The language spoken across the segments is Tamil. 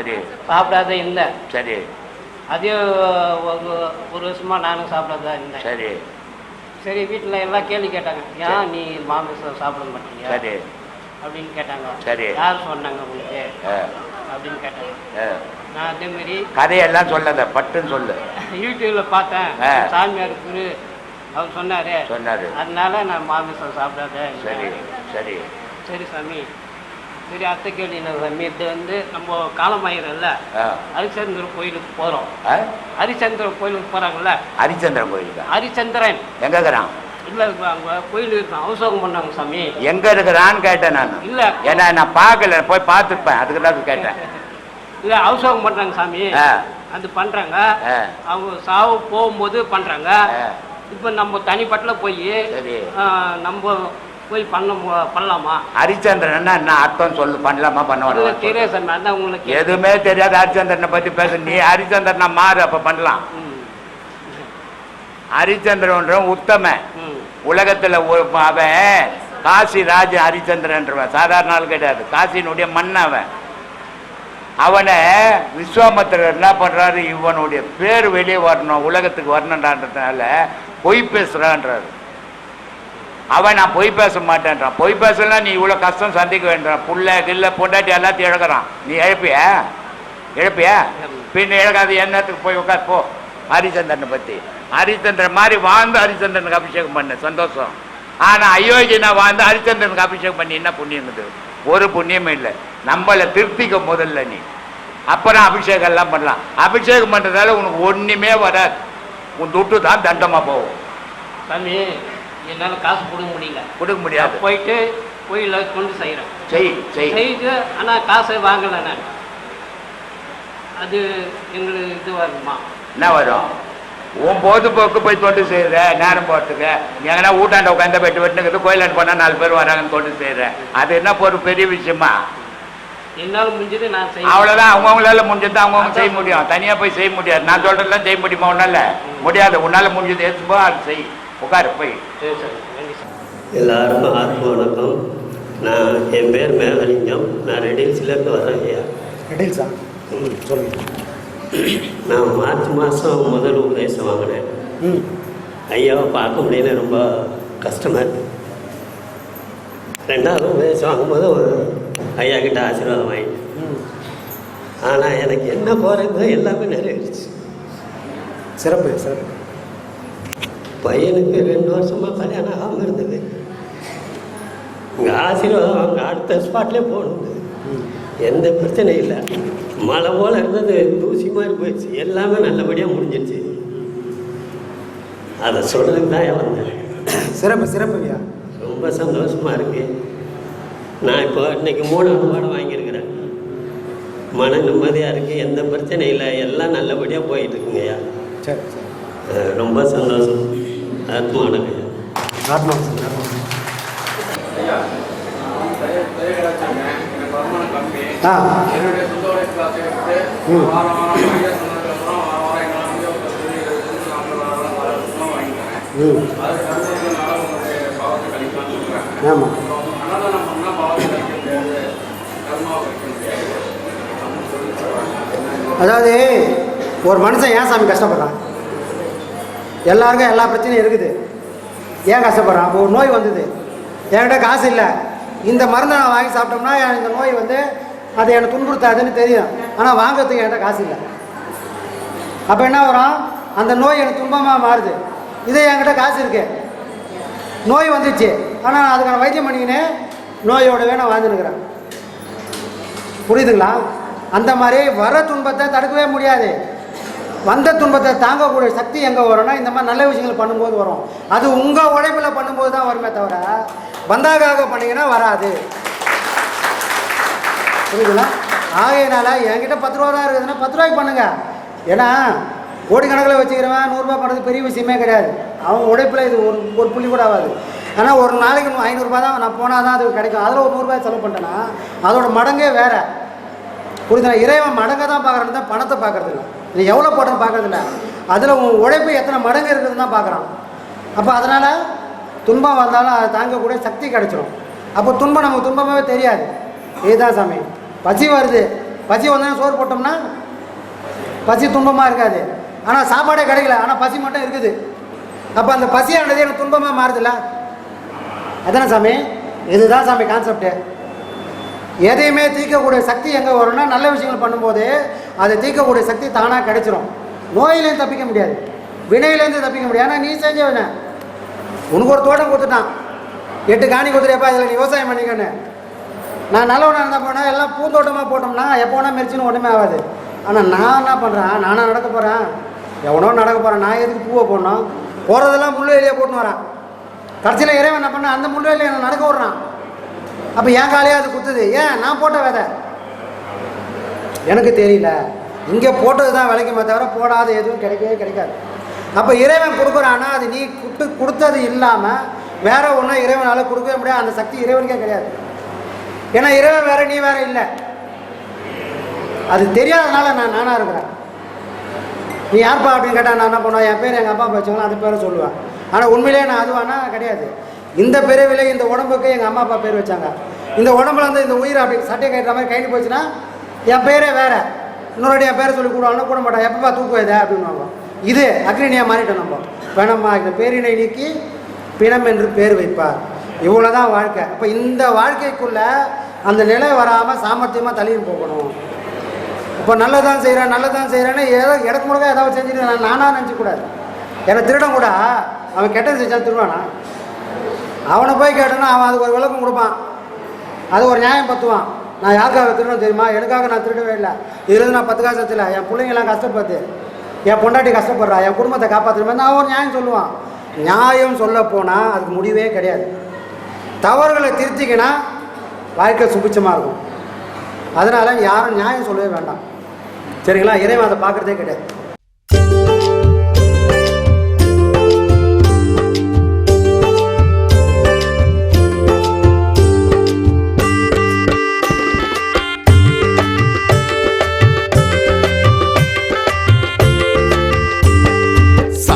சரி. சாப்பிடாத இல்லை. சரி. அதே ஒரு வருஷமா நானும் சாப்பிடாத இருந்தேன் சரி. சரி வீட்டில் எல்லாம் கேள்வி கேட்டாங்க. ஏன் நீ மாமிசம் சாப்பிட மாட்டீங்க? சரி. அப்படின்னு கேட்டாங்க. சரி. யார் சொன்னாங்க உங்களுக்கு? அப்படின்னு கேட்டாங்க. நான் அதே மாதிரி கதையெல்லாம் சொல்லாத பட்டுன்னு சொல்லு. யூடியூப்ல பார்த்தேன். சாமியார் குரு அவர் சொன்னாரு. சொன்னாரு. அதனால நான் மாமிசம் சாப்பிடாத சரி. சரி. சரி சாமி. சரி அத்தை கேள்வி என்ன சாமி இது வந்து நம்ம காலமாயிரம்ல ஹரிச்சந்திர கோயிலுக்கு போகிறோம்? ஹரிச்சந்திர கோயிலுக்கு போகிறாங்கல்ல ஹரிச்சந்திரன் கோயிலுக்கா ஹரிச்சந்திரன். எங்க இருக்கிறான்? இல்லை அங்கே கோயில் அவசரம் பண்ணாங்க சாமி. எங்க இருக்கிறான்னு கேட்டேன் நான். இல்ல. ஏன்னா நான் பார்க்கல போய் பார்த்துருப்பேன் அதுக்கு தான் கேட்டேன். இல்லை அவசரம் பண்ணுறாங்க சாமி. அது பண்ணுறாங்க. அவங்க சாவு போகும்போது பண்ணுறாங்க. இப்போ நம்ம தனிப்பட்டில் போய். நம்ம போய் பண்ண பண்ணலாமா? ஹரிச்சந்திரன் என்ன அர்த்தம் சொல்லு பண்ணலாமா பண்ண? தெரியாது அதான் உங்களுக்கு எதுவுமே தெரியாது ஹரிச்சந்திரனை பத்தி பேச. நீ ஹரிச்சந்திரனை மாறு அப்ப பண்ணலாம். ம். ஹரிச்சந்திரன்றவன் உத்தமன். ம். உலகத்துல அவன் காசி ராஜ ஹரிச்சந்திரன்றவன். சாதாரண ஆள் கிடையாது. காசியினுடைய மன்னன் அவன். அவனை விஸ்வாமித்திரர் என்ன பண்றாரு? இவனுடைய பேர் வெளியே வரணும் உலகத்துக்கு வரணுன்றதுனால பொய் பேசுறான்றாரு. அவன் நான் பொய் பேச மாட்டேன்றான். பொய் பேசலாம் நீ இவ்வளோ கஷ்டம் சந்திக்க வேண்டாம் புள்ள கில்ல பொண்டாட்டி எல்லாத்தையும் இழக்கிறான். நீ இழப்பிய? இழப்பிய? பின்ன இழக்காது என்னத்துக்கு போய் உட்கார் போ. ஹரிச்சந்திரனை பற்றி ஹரிச்சந்திரன் மாதிரி வாழ்ந்து ஹரிச்சந்திரனுக்கு அபிஷேகம் பண்ண. சந்தோஷம். ஆனால் அயோக்கியனா வாழ்ந்து ஹரிச்சந்திரனுக்கு அபிஷேகம் பண்ணி என்ன புண்ணியம் இருக்குது ஒரு புண்ணியமும் இல்லை. நம்மளை திருப்திக்க முதல்ல நீ. அப்புறம் அபிஷேகம் எல்லாம் பண்ணலாம். அபிஷேகம் பண்ணுறதால உனக்கு ஒன்றுமே வராது. உன் துட்டு தான் தண்டமாக போகும். சாமி என்னால் காசு கொடுக்க முடியல. கொடுக்க முடியாது. போயிட்டு கோயிலில் கொண்டு செய்கிறேன் செய் செய். செய்து ஆனால் காசை வாங்கலை நான். அது எங்களுக்கு இது வருமா? என்ன வரும்? உன் பொழுதுபோக்கு போய் தொண்டு செய்கிற நேரம் போகிறதுக்கு எங்கன்னா ஊட்டாண்ட உட்காந்து போயிட்டு வெட்டுனுக்குது கோயிலாண்டு போனால் நாலு பேர் வராங்கன்னு தொண்டு செய்கிற அது என்ன ஒரு பெரிய விஷயமா? என்னால் முடிஞ்சது நான் செய்வேன் அவ்வளோதான் அவங்கவுங்களால முடிஞ்சது அவங்கவுங்க செய்ய முடியும். தனியாக போய் செய்ய முடியாது. நான் சொல்கிறதெல்லாம் செய்ய முடியுமா உன்னால? முடியாது. உன்னால் முடிஞ்சது. எடுத்துப்போ அது செய். உட்காரு போய் எல்லாருக்கும் ஆத்ம வணக்கம். நான் என் பேர் மேகலிங்கம். நான் ரெடில்ஸ்லேருந்து வரேன் ஐயா. ரெடில்ஸா சொல்லுங்க. நான் மார்ச் மாதம் முதல் உபதேசம் வாங்கினேன். ம். ஐயாவை பார்க்க முடியல ரொம்ப கஷ்டமாக இருக்கு. ரெண்டாவது உபதேசம் வாங்கும்போது ஒரு ஐயா கிட்ட ஆசீர்வாதம் வாங்கிட்டேன் ம். ஆனால் எனக்கு என்ன போகிறதோ எல்லாமே நிறைவேறிச்சு. சிறப்பு சிறப்பு. பையனுக்கு ரெண்டு வருஷமாக கல்யாணம் ஆகாமல் இருந்தது. இங்கே ஆசீர்வாதம் வாங்க அடுத்த ஸ்பாட்லேயே போகணும் எந்த பிரச்சனையும் இல்லை. மழை போல் இருந்தது தூசி மாதிரி போயிடுச்சு. எல்லாமே நல்லபடியாக முடிஞ்சிடுச்சு அதை சொல்கிறதுக்கு தான் வந்தேன். சிறப்பு சிறப்புங்கய்யா ரொம்ப சந்தோஷமாக இருக்கு. நான் இப்போ இன்னைக்கு மூணாவது பாடம் வாங்கியிருக்கிறேன். மன நிம்மதியாக இருக்குது எந்த பிரச்சனையும் இல்லை. எல்லாம் நல்லபடியாக போயிட்டு இருக்குங்கய்யா சரி சரி. ரொம்ப சந்தோஷம். உப்பு கணக்கு அதாவது ஒரு மனுஷன் ஏன் சாமி கஷ்டப்படுறான்? எல்லாருக்கும் எல்லா பிரச்சனையும் இருக்குது. ஏன் கஷ்டப்படுறான்? அப்போ ஒரு நோய் வந்தது. என்கிட்ட காசு இல்லை. இந்த மருந்தை நான் வாங்கி சாப்பிட்டோம்னா இந்த நோய் வந்து அதை என்னை துன்புறுத்தாதுன்னு தெரியும். ஆனால் வாங்குறதுக்கு என்கிட்ட காசு இல்லை. அப்போ என்ன வரும்? அந்த நோய் எனக்கு துன்பமாக மாறுது. இதே என்கிட்ட காசு இருக்கு. நோய் வந்துச்சு. ஆனால் நான் அதுக்கான வைத்தியம் பண்ணிக்கினேன் நோயோடவே நான் வாழ்ந்துருக்கிறேன் புரியுதுங்களா? அந்த மாதிரி வர துன்பத்தை தடுக்கவே முடியாது. வந்த துன்பத்தை தாங்கக்கூடிய சக்தி எங்கே வரும்னா இந்த மாதிரி நல்ல விஷயங்கள் பண்ணும்போது வரும். அது உங்கள் உழைப்பில் பண்ணும்போது தான் வருமே தவிர பந்தாகாக பண்ணிங்கன்னா வராது. புரியுதுங்களா? ஆகையினால என்கிட்ட பத்து ரூபா தான் இருக்குதுன்னா பத்து ரூபாய்க்கு பண்ணுங்க. ஏன்னா கோடிக்கணக்கில் வச்சுக்கிறவன் நூறுரூபா பண்ணுறது பெரிய விஷயமே கிடையாது. அவன் உழைப்பில் இது ஒரு ஒரு புள்ளி கூட ஆகாது. ஆனால் ஒரு நாளைக்கு ஐநூறுரூபா தான் நான் போனால் தான் அது கிடைக்கும். அதில் ஒரு நூறுரூபா செலவு பண்ணிட்டேன்னா அதோட மடங்கே வேறு. புரியுதுல இறைவன் மடங்கை தான் பார்க்குறது தான் பணத்தை பார்க்குறது இல்லை நீ எவ்வளோ போட்டேன்னு பார்க்குறதில்ல. அதில் உன் உழைப்பு எத்தனை மடங்கு இருக்குதுன்னு தான் பார்க்குறான். அப்போ அதனால் துன்பம் வந்தாலும் அதை தாங்கக்கூடிய சக்தி கிடச்சிரும். அப்போ துன்பம் நமக்கு துன்பமாகவே தெரியாது. இதுதான் சாமி. பசி வருது. பசி வந்தோடனே சோறு போட்டோம்னா பசி துன்பமாக இருக்காது. ஆனால் சாப்பாடே கிடைக்கல. ஆனால் பசி மட்டும் இருக்குது. அப்போ அந்த பசியானது எனக்கு துன்பமாக மாறுதுல்ல? அதானே சாமி? இதுதான் சாமி கான்செப்ட்டு எதையுமே தீர்க்கக்கூடிய சக்தி எங்கே வரும்னா நல்ல விஷயங்கள் பண்ணும்போது அதை தீர்க்கக்கூடிய சக்தி தானாக கிடைச்சிரும். நோயிலேருந்து தப்பிக்க முடியாது. வினையிலேருந்து தப்பிக்க முடியாது. ஆனால் நீ செஞ்ச வினை உனக்கு ஒரு தோட்டம் கொடுத்துட்டான். எட்டு காணி கொடுத்துருப்பா இதில் நீ விவசாயம் பண்ணிக்கன்னு. நான் நல்லவனாக இருந்தால் போனால் எல்லாம் பூந்தோட்டமாக போட்டோம்னா எப்போனா மெரிச்சின்னு ஒன்றுமே ஆகாது. ஆனால் நான் என்ன பண்ணுறேன் நானாக நடக்க போகிறேன் எவனோ நடக்க போகிறேன் நான் எதுக்கு பூவை போடணும்? போகிறதெல்லாம் முள்ளு வெளியே போட்டுன்னு வரேன். கடைசியில் இறைவன் என்ன பண்ண அந்த முள்ளு வெளியே நடக்க விட்றான். அப்போ என் காலையே அது குத்துது. ஏன்? நான் போட்ட விதை. எனக்கு தெரியல. இங்கே போட்டது தான் விளைக்குமே தவிர போடாத எதுவும் கிடைக்கவே கிடைக்காது. அப்போ இறைவன் கொடுக்குறான்னா அது நீ குட்டு கொடுத்தது இல்லாமல் வேற ஒன்றும் இறைவனால் கொடுக்கவே முடியாது. அந்த சக்தி இறைவனுக்கே கிடையாது. ஏன்னா இறைவன் வேற நீ வேற இல்லை. அது தெரியாதனால நான் நானாக இருக்கிறேன். நீ யார்ப்பா அப்படின்னு கேட்டால் நான் என்ன பண்ணுவேன்? என் பேர் எங்கள் அப்பா வச்சவங்களும் அது பேரை சொல்லுவேன். ஆனால் உண்மையிலேயே நான் அதுவானா? கிடையாது. இந்த பிறவிலே இந்த உடம்புக்கு எங்கள் அம்மா அப்பா பேர் வச்சாங்க. இந்த உடம்புல வந்து இந்த உயிர் அப்படி சட்டை கட்டுற மாதிரி கைட்டு போச்சுன்னா என் பேரே வேற. இன்னொரு என் பேரை சொல்லி கூடுவாங்க கூட மாட்டேன். எப்பப்பா தூக்குவேதே அப்படின்னு இது அக்னியாக மாறிட்டோம் நம்ம. வேணம்மா இந்த பேரினை நீக்கி பிணம் என்று பேர் வைப்பார். இவ்வளோ தான் வாழ்க்கை. அப்போ இந்த வாழ்க்கைக்குள்ள அந்த நிலை வராமல் சாமர்த்தியமாக தள்ளியும் போகணும். இப்போ நல்லதான் செய்கிறேன் நல்லதான் செய்கிறேன்னு ஏதோ எனக்கு முழுக்க ஏதாவது செஞ்சுட்டு நான் நானாக நினச்சிக்கூடாது ஏன்னா திருடம் கூட. அவன் கெட்டது செஞ்சா திருவானா அவனை போய் கேட்டோன்னா அவன் அதுக்கு ஒரு விளக்கம் கொடுப்பான். அது ஒரு நியாயம் பத்துவான். நான் யாருக்காக திருடணும் தெரியுமா? எனக்காக நான் திருடவே இல்லை. இதுலேருந்து நான் பத்து காசு வச்சல என் பிள்ளைங்களாம் கஷ்டப்படுது என் பொண்டாட்டி கஷ்டப்படுறா என் குடும்பத்தை காப்பாற்றுமே நான் ஒரு நியாயம் சொல்லுவான். நியாயம் சொல்ல போனால் அதுக்கு முடிவே கிடையாது. தவறுகளை திருத்திக்கினா வாழ்க்கை சுபிச்சமாக இருக்கும். அதனால் யாரும் நியாயம் சொல்லவே வேண்டாம். சரிங்களா? இறைவன் அதை பார்க்குறதே கிடையாது.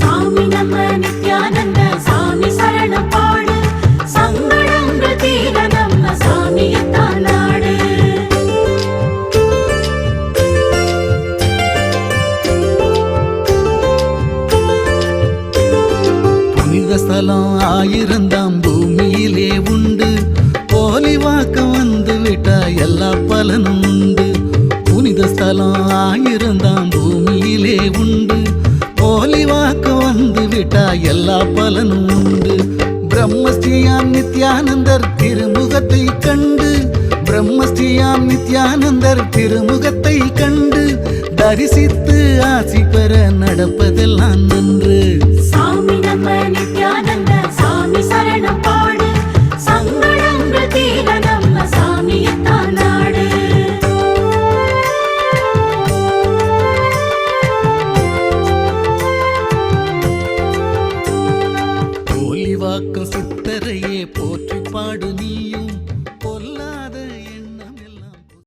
சாமி நம்ம நித்யானந்த சாமி சரணம் பாடு. சங்கடங்கள் தீர நம்ம சாமியத்தான் நாடு புனித ஸ்தலம் ஆயிரந்தாம் பூமியிலே உண்டு. போலி வாக்க வந்து விட்டா எல்லா பலனும் உண்டு. புனித ஸ்தலம் ஆயிரந்தாம் பூமியிலே உண்டு. வந்து எல்லா பலனும் உண்டு. பிரம்மஸ்ரீயான் நித்யானந்தர் திருமுகத்தை கண்டு. பிரம்மஸ்ரீயாம் நித்யானந்தர் திருமுகத்தை கண்டு. தரிசித்து ஆசி பெற நடப்பதெல்லாம் நன்று. சாமி நம்ம நித்யானந்த சாமி சரணப்பா